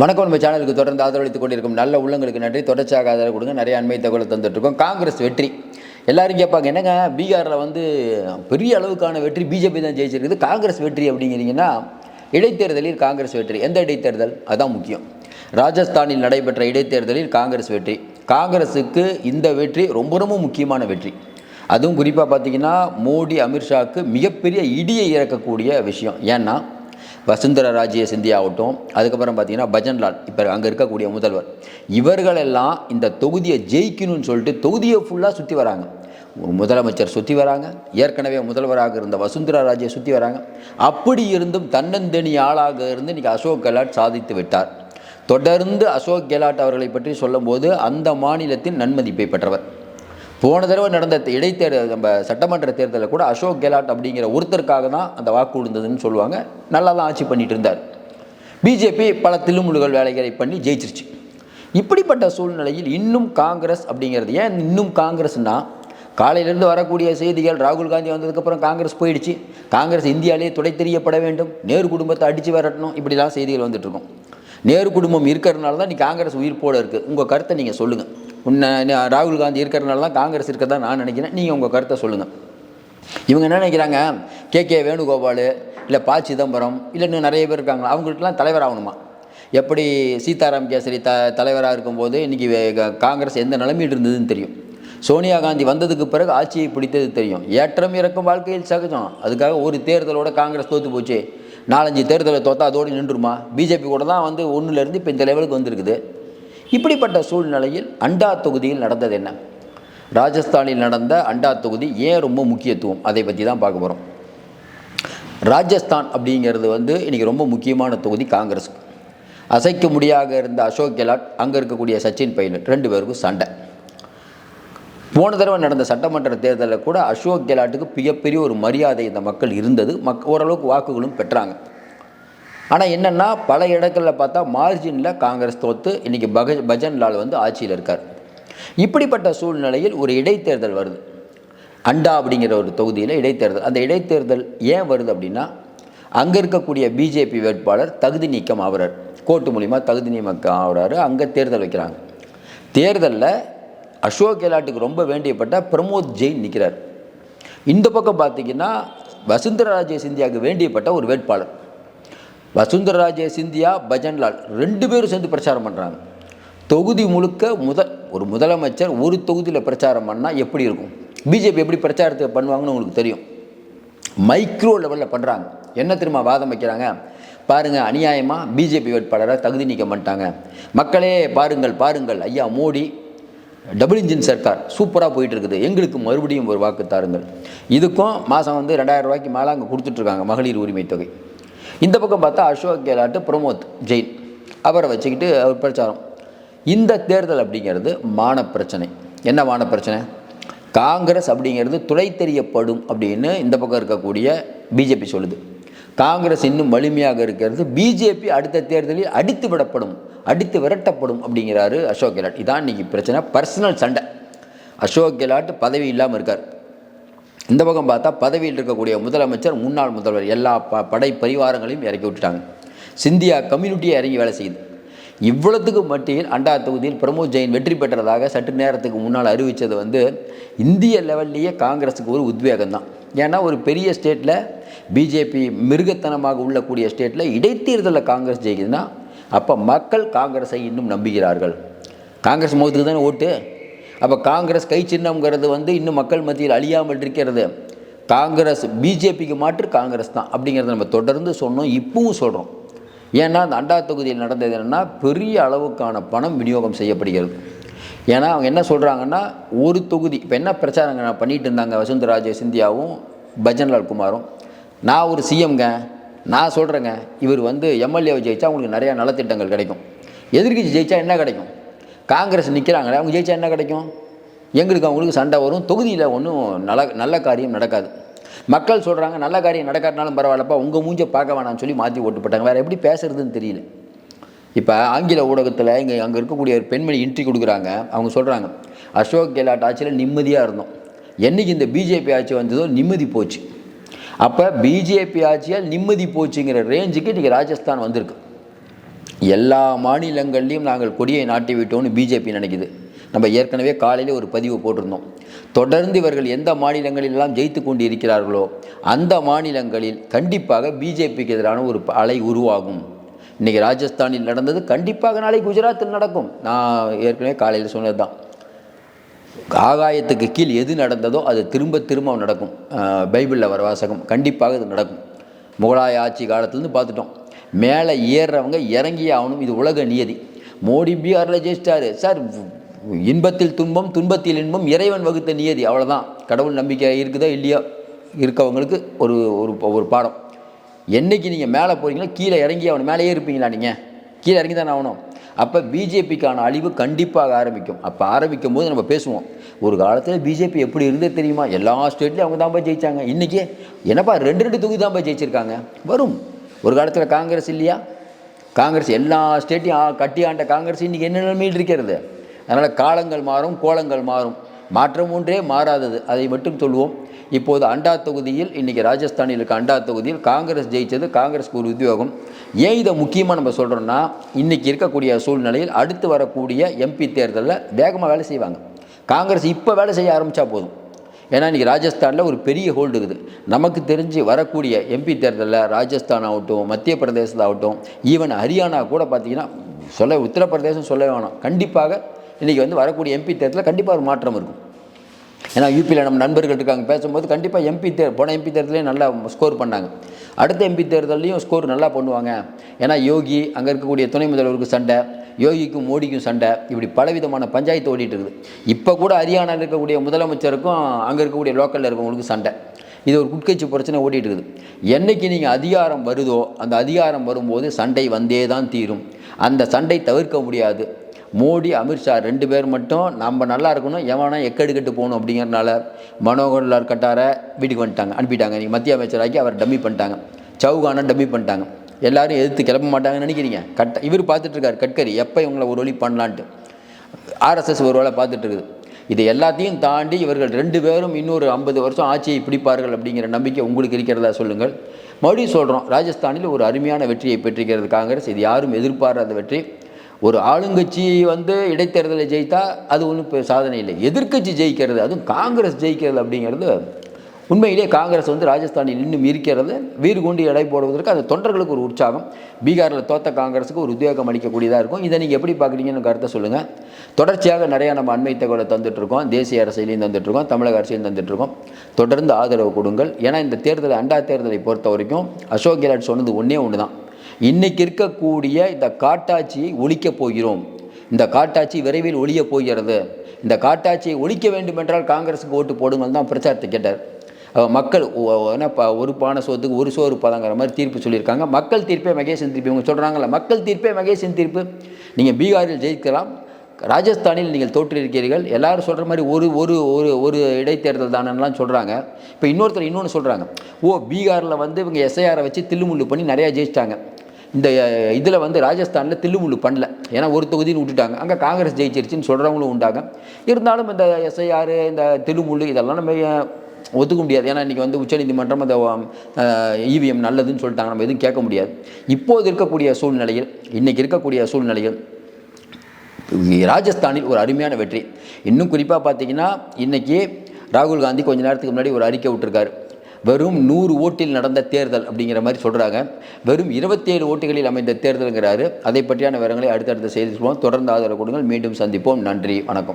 வணக்கம். நம்ம சேனலுக்கு தொடர்ந்து ஆதரவளித்துக் கொண்டிருக்கும் நல்ல உள்ளங்களுக்கு நன்றி. தொடர்ச்சியாக ஆதரவு கொடுங்க. நிறைய அண்மை தகவலை தந்துட்டுருக்கோம். காங்கிரஸ் வெற்றி. எல்லாரும் கேட்பாங்க என்னங்க? பீகாரில் வந்து பெரிய அளவுக்கான வெற்றி பிஜேபி தான் ஜெயிச்சிருக்குது. காங்கிரஸ் வெற்றி அப்படிங்கிறீங்கன்னா இடைத்தேர்தலில் காங்கிரஸ் வெற்றி. எந்த இடைத்தேர்தல்? அதுதான் முக்கியம். ராஜஸ்தானில் நடைபெற்ற இடைத்தேர்தலில் காங்கிரஸ் வெற்றி. காங்கிரஸுக்கு இந்த வெற்றி ரொம்ப ரொம்ப முக்கியமான வெற்றி. அதுவும் குறிப்பாக பார்த்தீங்கன்னா மோடி அமித்ஷாவுக்கு மிகப்பெரிய இடியை இறக்கக்கூடிய விஷயம். ஏன்னா வசுந்தரா ராஜ்ய சிந்தியாகட்டும் அதுக்கப்புறம் பார்த்தீங்கன்னா பஜன்லால் இப்போ அங்கே இருக்கக்கூடிய முதல்வர். இவர்களெல்லாம் இந்த தொகுதியை ஜெயிக்கணும்னு சொல்லிட்டு தொகுதியை ஃபுல்லாக சுற்றி வராங்க. முதலமைச்சர் சுற்றி வராங்க. ஏற்கனவே முதல்வராக இருந்த வசுந்தரா ராஜ்ய சுற்றி வராங்க. அப்படி இருந்தும் தன்னந்தனி ஆளாக இருந்து இன்றைக்கி அசோக் கெலாட் சாதித்து விட்டார். தொடர்ந்து அசோக் கெலாட் அவர்களை பற்றி சொல்லும்போது அந்த மாநிலத்தின் நன்மதிப்பை பெற்றவர். போன தடவை நடந்த இடைத்தேர்தல் நம்ம சட்டமன்ற தேர்தலில் கூட அசோக் கெலாட் அப்படிங்கிற ஒருத்தருக்காக தான் அந்த வாக்கு விழுந்ததுன்னு சொல்லுவாங்க. நல்லா தான் ஆட்சி பண்ணிட்டு இருந்தார் பிஜேபி பல தில்லுமுழுகள் வேலைகளை பண்ணி ஜெயிச்சிருச்சு. இப்படிப்பட்ட சூழ்நிலையில் இன்னும் காங்கிரஸ் அப்படிங்கிறது ஏன் இன்னும் காங்கிரஸ்னால் காலையிலேருந்து வரக்கூடிய செய்திகள் ராகுல் காந்தி வந்ததுக்கப்புறம் காங்கிரஸ் போயிடுச்சு. காங்கிரஸ் இந்தியாவிலே துடை தெரியப்பட வேண்டும். நேரு குடும்பத்தை அடித்து வரட்டணும். இப்படிலாம் செய்திகள் வந்துட்டுருக்கோம் நேரு குடும்பம் இருக்கிறதுனால தான் நீ காங்கிரஸ் உயிர்ப்போடு இருக்குது உங்கள் கருத்தை நீங்கள் சொல்லுங்கள் உன்னை ராகுல் காந்தி இருக்கிறதுனால தான் காங்கிரஸ் இருக்கிறதா நான் நினைக்கிறேன். நீங்கள் உங்கள் கருத்தை சொல்லுங்கள் இவங்க என்ன நினைக்கிறாங்க? கே. கே. வேணுகோபால் இல்லை ப. சிதம்பரம் இல்லை இன்னும் நிறைய பேர் இருக்காங்க அவங்களுக்கெல்லாம் தலைவர் ஆகணுமா? எப்படி சீதாராம் கேசரி த தலைவராக இருக்கும்போது இன்றைக்கி காங்கிரஸ் எந்த நிலைமையில் இருந்ததுன்னு தெரியும். சோனியா காந்தி வந்ததுக்கு பிறகு ஆட்சியை பிடித்தது தெரியும். ஏற்றம் இறக்கும் வாழ்க்கையில் சகஜம். அதுக்காக ஒரு தேர்தலோட காங்கிரஸ் தோற்று போச்சு. நாலஞ்சு தேர்தலை தோத்தா அதோடு நின்றுமா பிஜேபி கூட தான் வந்து ஒன்றுலேருந்து இப்போ இந்த லெவலுக்கு வந்திருக்குது. இப்படிப்பட்ட சூழ்நிலையில் அண்டா தொகுதியில் நடந்தது என்ன? ராஜஸ்தானில் நடந்த அண்டா தொகுதி ஏன் ரொம்ப முக்கியத்துவம்? அதை பற்றி தான் பார்க்க போகிறோம் ராஜஸ்தான் அப்படிங்கிறது வந்து இன்றைக்கி ரொம்ப முக்கியமான தொகுதி காங்கிரஸுக்கு அசைக்க முடியாத இருந்த அசோக் கெலாட் அங்கே இருக்கக்கூடிய சச்சின் பைலட் ரெண்டு பேருக்கும் சண்டை. போன தடவை நடந்த சட்டமன்ற தேர்தலில் கூட அசோக் கெலாட்டுக்கு மிகப்பெரிய ஒரு மரியாதை இந்த மக்கள் இருந்தது. மக் ஓரளவுக்கு வாக்குகளும் பெற்றாங்க. ஆனால் என்னென்னா பல இடங்களில் பார்த்தா மார்ஜினில் காங்கிரஸ் தோற்று இன்றைக்கி பக பஜன்லால் வந்து ஆட்சியில் இருக்கார். இப்படிப்பட்ட சூழ்நிலையில் ஒரு இடைத்தேர்தல் வருது. அண்டா அப்படிங்கிற ஒரு தொகுதியில் இடைத்தேர்தல். அந்த இடைத்தேர்தல் ஏன் வருது அப்படின்னா அங்கே இருக்கக்கூடிய பிஜேபி வேட்பாளர் தகுதி நீக்கம் ஆகிறார். கோர்ட்டு மூலிமா தகுதி நீக்கம் ஆகிறாரு. அங்கே தேர்தல் வைக்கிறாங்க. தேர்தலில் அசோக் கெலாட்டுக்கு ரொம்ப வேண்டியப்பட்ட பிரமோத் ஜெயின் நிற்கிறார் இந்த பக்கம் பார்த்தீங்கன்னா வசுந்தரராஜே சிந்தியாவுக்கு வேண்டியப்பட்ட ஒரு வேட்பாளர். வசுந்தரராஜே சிந்தியா பஜன்லால் ரெண்டு பேரும் சேர்ந்து பிரச்சாரம் பண்ணுறாங்க தொகுதி முழுக்க முதல் ஒரு முதலமைச்சர் ஒரு தொகுதியில் பிரச்சாரம் பண்ணால் எப்படி இருக்கும்? பிஜேபி எப்படி பிரச்சாரத்தை பண்ணுவாங்கன்னு உங்களுக்கு தெரியும். மைக்ரோ லெவலில் பண்ணுறாங்க என்ன தெரியுமா வாதம் வைக்கிறாங்க? பாருங்கள் அநியாயமாக பிஜேபி வேட்பாளரை தகுதி நீக்க மாட்டாங்க. மக்களே பாருங்கள் பாருங்கள். ஐயா மோடி டபுள் இன்ஜின் சர்க்கார் சூப்பராக போயிட்டு இருக்குது. எங்களுக்கு மறுபடியும் ஒரு வாக்கு தாருங்கள். இதுக்கும் மாதம் வந்து ரெண்டாயிரம் ரூபாய்க்கு மேலே அங்கே கொடுத்துட்ருக்காங்க மகளிர் உரிமை தொகை. இந்த பக்கம் பார்த்தா அசோக் கெலாட்டு பிரமோத் ஜெயின். அவரை வச்சுக்கிட்டு அவர் பிரச்சாரம். இந்த தேர்தல் அப்படிங்கிறது மான பிரச்சனை என்ன மான பிரச்சனை காங்கிரஸ் அப்படிங்கிறது துளை தெரியப்படும் அப்படின்னு இந்த பக்கம் இருக்கக்கூடிய பிஜேபி சொல்லுது. காங்கிரஸ் இன்னும் வலிமையாக இருக்கிறது. பிஜேபி அடுத்த தேர்தலில் அடித்து விடப்படும் அடித்து விரட்டப்படும் அப்படிங்கிறாரு அசோக் கெலாட். இதான் இன்றைக்கி பிரச்சனை. பர்சனல் சண்டை. அசோக் கெலாட் பதவி இல்லாமல் இருக்கார். இந்த பக்கம் பார்த்தா பதவியில் இருக்கக்கூடிய முதலமைச்சர் முன்னாள் முதல்வர் எல்லா ப படை பரிவாரங்களையும் இறக்கி விட்டுட்டாங்க. சிந்தியா கம்யூனிட்டியை இறங்கி வேலை செய்யுது. இவ்வளத்துக்கு மட்டியில் அண்டா தொகுதியில் பிரமோத் ஜெயின் வெற்றி பெற்றதாக சற்று நேரத்துக்கு முன்னால் அறிவித்தது வந்து இந்திய லெவல்லையே காங்கிரஸுக்கு ஒரு உத்வேகம் தான் ஏன்னா ஒரு பெரிய ஸ்டேட்டில் பிஜேபி மிருகத்தனமாக உள்ளக்கூடிய ஸ்டேட்டில் இடைத்தேர்தலில் காங்கிரஸ் ஜெயிக்குதுன்னா அப்போ மக்கள் காங்கிரஸை இன்னும் நம்புகிறார்கள். காங்கிரஸ் முகத்துக்கு தானே ஓட்டு? அப்போ காங்கிரஸ் கை சின்னம்ங்கிறது வந்து இன்னும் மக்கள் மத்தியில் அழியாமல் இருக்கிறது. காங்கிரஸ் பிஜேபிக்கு மாற்று காங்கிரஸ் தான் அப்படிங்கிறத நம்ம தொடர்ந்து சொன்னோம் இப்பவும் சொல்கிறோம் ஏன்னா அந்த அண்டா தொகுதியில் நடந்தது என்னென்னா பெரிய அளவுக்கான பணம் விநியோகம் செய்யப்படுகிறது. ஏன்னா அவங்க என்ன சொல்கிறாங்கன்னா ஒரு தொகுதி இப்போ என்ன பிரச்சாரங்க பண்ணிகிட்டு இருந்தாங்க வசுந்தராஜ சிந்தியாவும் பஜன்லால் குமாரும். நான் ஒரு சிஎம்ங்க நான் சொல்கிறேங்க இவர் வந்து எம்எல்ஏவை ஜெயிச்சா உங்களுக்கு நிறையா நலத்திட்டங்கள் கிடைக்கும். எதிர்கட்சி ஜெயிச்சா என்ன கிடைக்கும்? காங்கிரஸ் நிற்கிறாங்களே அவங்க ஜெயிச்சா என்ன கிடைக்கும்? எங்களுக்கு அவங்களுக்கு சண்டை வரும். தொகுதியில் ஒன்றும் நல்ல நல்ல காரியம் நடக்காது. மக்கள் சொல்கிறாங்க நல்ல காரியம் நடக்காட்டினாலும் பரவாயில்லப்பா உங்கள் மூஞ்ச பார்க்க வேணாம்னு சொல்லி மாற்றி ஓட்டு போட்டாங்க வேறு எப்படி பேசுறதுன்னு தெரியல. இப்போ ஆங்கில ஊடகத்தில் இங்கே அங்கே இருக்கக்கூடிய ஒரு பெண்மணி இன்ட்ரி கொடுக்குறாங்க. அவங்க சொல்கிறாங்க அசோக் கெலாட் ஆட்சியில் நிம்மதியாக இருந்தோம். என்றைக்கு இந்த பிஜேபி ஆட்சி வந்ததோ நிம்மதி போச்சு. அப்போ பிஜேபி ஆட்சியால் நிம்மதி போச்சுங்கிற ரேஞ்சுக்கு இன்றைக்கி ராஜஸ்தான் வந்திருக்கு. எல்லா மாநிலங்கள்லையும் நாங்கள் கொடியை நாட்டி விட்டோம்னு பிஜேபி நினைக்குது. நம்ம ஏற்கனவே காலையில் ஒரு பதிவு போட்டிருந்தோம். தொடர்ந்து இவர்கள் எந்த மாநிலங்களிலெல்லாம் ஜெயித்து கொண்டு இருக்கிறார்களோ அந்த மாநிலங்களில் கண்டிப்பாக பிஜேபிக்கு எதிரான ஒரு அலை உருவாகும். இன்றைக்கி ராஜஸ்தானில் நடந்தது கண்டிப்பாக நாளை குஜராத்தில் நடக்கும். நான் ஏற்கனவே காலையில் சொன்னது தான் ஆகாயத்துக்கு கீழ் எது நடந்ததோ அது திரும்ப திரும்ப நடக்கும். பைபிளில் வர வாசகம் கண்டிப்பாக இது நடக்கும். முகலாய ஆட்சி காலத்துலேருந்து பார்த்துட்டோம். மேலே ஏறுறவங்க இறங்கி ஆகணும். இது உலக நியதி. மோடி பீகாரில் ஜெயிச்சிட்டாரு. சார் இன்பத்தில் துன்பம் துன்பத்தில் இன்பம் இறைவன் வகுத்த நியதி. அவ்வளோதான் கடவுள் நம்பிக்கை இருக்குதோ இல்லையோ இருக்கவங்களுக்கு ஒரு ஒரு ஒரு பாடம். என்னைக்கு நீங்கள் மேலே போகிறீங்களோ கீழே இறங்கி ஆகணும். மேலேயே இருப்பீங்களா நீங்கள் கீழே இறங்கி தானே ஆகணும். அப்போ பிஜேபிக்கான அழிவு கண்டிப்பாக ஆரம்பிக்கும். அப்போ ஆரம்பிக்கும் போது நம்ம பேசுவோம். ஒரு காலத்தில் பிஜேபி எப்படி இருந்தது தெரியுமா? எல்லா ஸ்டேட்லேயும் அவங்க தான் போய் ஜெயிச்சாங்க. இன்றைக்கி என்னப்பா ரெண்டு ரெண்டு தொகுதி தான் போய் ஜெயிச்சிருக்காங்க? வரும். ஒரு காலத்தில் காங்கிரஸ் இல்லையா? காங்கிரஸ் எல்லா ஸ்டேட்டையும் கட்டி ஆண்ட காங்கிரஸ் இன்றைக்கி என்ன நிலைமையில் இருக்கிறது? அதனால் காலங்கள் மாறும் கோலங்கள் மாறும். மாற்றம் ஒன்றே மாறாதது. அதை மட்டும் சொல்லுவோம். இப்போது அண்டா தொகுதியில் இன்றைக்கி ராஜஸ்தானில் இருக்க அண்டா தொகுதியில் காங்கிரஸ் ஜெயித்தது காங்கிரஸ்க்கு ஒரு உத்தியோகம் ஏன் இதை முக்கியமாக நம்ம சொல்கிறோன்னா இன்றைக்கி இருக்கக்கூடிய சூழ்நிலையில் அடுத்து வரக்கூடிய எம்பி தேர்தலில் வேகமாக வேலை செய்வாங்க. காங்கிரஸ் இப்போ வேலை செய்ய ஆரம்பித்தா போதும். ஏன்னா இன்றைக்கி ராஜஸ்தானில் ஒரு பெரிய ஹோல்டு இருக்குது. நமக்கு தெரிஞ்சு வரக்கூடிய எம்பி தேர்தலில் ராஜஸ்தான் ஆகட்டும் மத்திய பிரதேசத்தில் ஆகட்டும் ஈவன் ஹரியானா கூட பார்த்தீங்கன்னா சொல்ல உத்தரப்பிரதேசம் சொல்ல வேணும். கண்டிப்பாக இன்றைக்கி வந்து வரக்கூடிய எம்பி தேர்தலில் கண்டிப்பாக ஒரு மாற்றம் இருக்கும். ஏன்னா யூபியில் நம்ம நண்பர்கள் இருக்காங்க பேசும்போது கண்டிப்பாக எம்பி தேர் போன எம்பி தேர்தலையும் நல்லா ஸ்கோர் பண்ணாங்க. அடுத்த எம்பி தேர்தல்லையும் ஸ்கோர் நல்லா பண்ணுவாங்க. ஏன்னா யோகி அங்கே இருக்கக்கூடிய துணை முதல்வருக்கு சண்டை. யோகிக்கும் மோடிக்கும் சண்டை. இப்படி பலவிதமான பஞ்சாயத்து ஓடிட்டு இருக்குது இப்போ கூட ஹரியானாவில் இருக்கக்கூடிய முதலமைச்சருக்கும் அங்கே இருக்கக்கூடிய லோக்கலில் இருக்கவங்களுக்கும் சண்டை. இது ஒரு குட்கட்சி பிரச்சனை ஓடிட்டு இருக்குது என்னைக்கு நீங்கள் அதிகாரம் வருதோ அந்த அதிகாரம் வரும்போது சண்டை வந்தே தான் தீரும். அந்த சண்டை தவிர்க்க முடியாது. மோடி அமித்ஷா ரெண்டு பேர் மட்டும் நம்ம நல்லா இருக்கணும் எவனா எக்கெடுக்கெட்டு போகணும் அப்படிங்கிறனால மனோகர்லால் கட்டாரை வீட்டுக்கு வந்துட்டாங்க அனுப்பிட்டாங்க. நீங்கள் மத்திய அமைச்சராக்கி அவர் டம்மி பண்ணிட்டாங்க. சவுகானை டம்மி பண்ணிட்டாங்க. எல்லாரும் எதிர்த்து கிளம்ப மாட்டாங்கன்னு நினைக்கிறீங்க. கட்ட இவர் பார்த்துட்ருக்காரு கட்கரி எப்போ இவங்களை ஒரு வழி பண்ணலான்ட்டு. ஆர்எஸ்எஸ் ஒரு வேலை பார்த்துட்ருக்குது. இது எல்லாத்தையும் தாண்டி இவர்கள் ரெண்டு பேரும் இன்னொரு ஐம்பது வருஷம் ஆட்சியை பிடிப்பார்கள் அப்படிங்கிற நம்பிக்கை உங்களுக்கு இருக்கிறதா சொல்லுங்கள். மறுபடியும் சொல்கிறோம் ராஜஸ்தானில் ஒரு அருமையான வெற்றியை பெற்றிருக்கிறது காங்கிரஸ். இது யாரும் எதிர்பாராத வெற்றி. ஒரு ஆளுங்கட்சி வந்து இடைத்தேர்தலை ஜெயித்தா அது ஒன்றும் சாதனை இல்லை. எதிர்க்கட்சி ஜெயிக்கிறது அதுவும் காங்கிரஸ் ஜெயிக்கிறது அப்படிங்கிறது உண்மையிலே காங்கிரஸ் வந்து ராஜஸ்தானில் இன்னும் இருக்கிறது. வீறு கூண்டி எடை போடுவதற்கு அந்த தொண்டர்களுக்கு ஒரு உற்சாகம். பீகாரில் தோத்த காங்கிரஸுக்கு ஒரு உத்வேகம் அளிக்கக்கூடியதாக இருக்கும். இதை நீங்கள் எப்படி பார்க்குறீங்கன்னு கருத்தை சொல்லுங்கள் தொடர்ச்சியாக நிறையா நம்ம அண்மை தகவலை தந்துட்டுருக்கோம் தேசிய அரசியலையும் தந்துட்டுருக்கோம் தமிழக அரசியலையும் தந்துட்டுருக்கோம் தொடர்ந்து ஆதரவு கொடுங்கள். ஏன்னா இந்த தேர்தலை அண்டா தேர்தலை பொறுத்த வரைக்கும் அசோக் கெலாட் சொன்னது ஒன்றே ஒன்று தான் இன்றைக்கி இருக்கக்கூடிய இந்த காட்டாட்சியை ஒழிக்கப் போகிறோம். இந்த காட்டாட்சி விரைவில் ஒழியப் போகிறது. இந்த காட்டாட்சியை ஒழிக்க வேண்டுமென்றால் காங்கிரஸுக்கு ஓட்டு போடுங்கள் தான் பிரச்சாரத்தை கேட்டார். மக்கள் என்ன ப- ஒரு பானை சோத்துக்கு ஒரு சோறு பதங்கிற மாதிரி தீர்ப்பு சொல்லியிருக்காங்க. மக்கள் தீர்ப்பே மகேசன் தீர்ப்பு. இவங்க சொல்கிறாங்கல்ல மக்கள் தீர்ப்பே மகேசன் தீர்ப்பு. நீங்கள் பீகாரில் ஜெயிக்கலாம். ராஜஸ்தானில் நீங்கள் தோற்றிருக்கிறீர்கள் எல்லாரும் சொல்கிற மாதிரி ஒரு ஒரு ஒரு ஒரு இடைத்தேர்தல் தானெல்லாம் சொல்கிறாங்க இப்போ இன்னொருத்தர் இன்னொன்று சொல்கிறாங்க ஓ பீகாரில் வந்து இவங்க எஸ்ஐஆரை வச்சு தில்லுமுள்ளு பண்ணி நிறையா ஜெயிச்சிட்டாங்க. இந்த இதில் வந்து ராஜஸ்தானில் தில்லுமுள்ளு பண்ணல. ஏன்னா ஒரு தொகுதின்னு விட்டுட்டாங்க. அங்கே காங்கிரஸ் ஜெயிச்சிருச்சுன்னு சொல்கிறவங்களும் உண்டாங்க. இருந்தாலும் இந்த எஸ்ஐஆர் இந்த தில்லுமுள்ளு இதெல்லாம் நம்ம ஒத்துக்க முடியாது. ஏன்னா இன்றைக்கி வந்து உச்சநீதிமன்றம் அந்த இவிஎம் நல்லதுன்னு சொல்லிட்டாங்க. நம்ம எதுவும் கேட்க முடியாது. இப்போது இருக்கக்கூடிய சூழ்நிலையில் இன்றைக்கி இருக்கக்கூடிய சூழ்நிலையில் ராஜஸ்தானில் ஒரு அருமையான வெற்றி. இன்னும் குறிப்பாக பார்த்தீங்கன்னா இன்றைக்கி ராகுல் காந்தி கொஞ்ச நேரத்துக்கு முன்னாடி ஒரு அறிக்கை விட்டுருக்காரு. வெறும் நூறு ஓட்டில் நடந்த தேர்தல் அப்படிங்கிற மாதிரி சொல்கிறாங்க வெறும் இருபத்தேழு ஓட்டுகளில் அமைந்த தேர்தலுங்கிறாரு. அதை பற்றியான விவரங்களை அடுத்தடுத்த செய்தி சொல்லுவோம் தொடர்ந்து ஆதரவு கொடுங்கள். மீண்டும் சந்திப்போம். நன்றி. வணக்கம்.